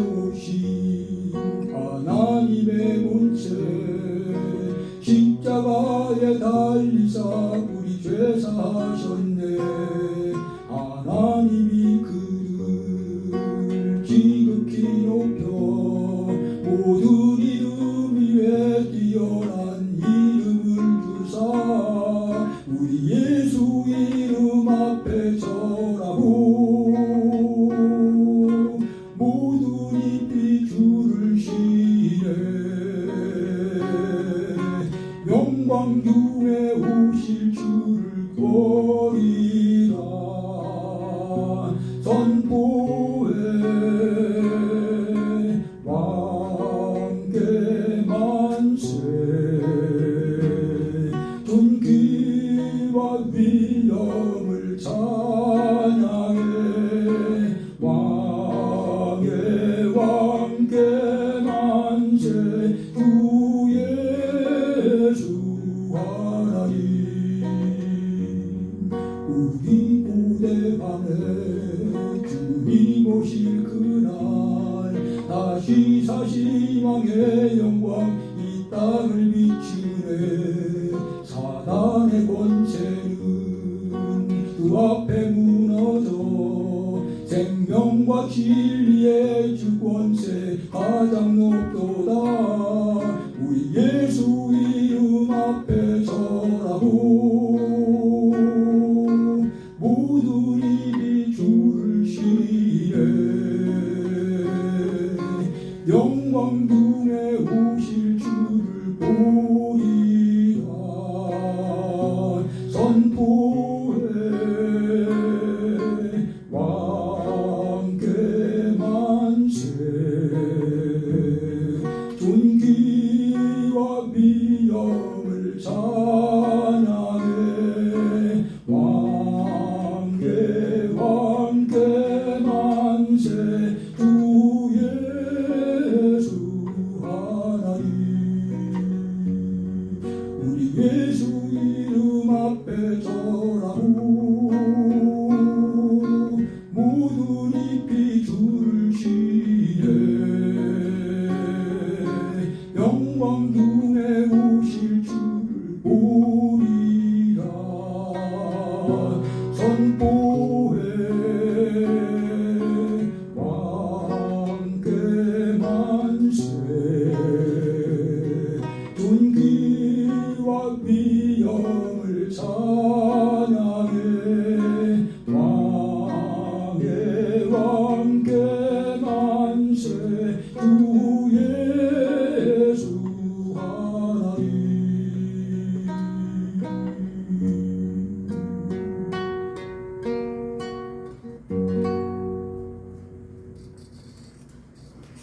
오신 하나님의 본체 십자가에 달리사 우리 죄 사하셨네. 광 중에 오실 주를 거리라. 선포해 왕께 만세 존귀와 위엄을 찬양해. 왕의 왕께 다시 사시망의 영광 이 땅을 비추네. 사단의 권세는 그 앞에 무너져 생명과 진리의 주권세 가장 높도다 영광 중에 오실 주를 보리라 선포해 왕께 왕께 왕께 만세 존귀와 위엄을 찬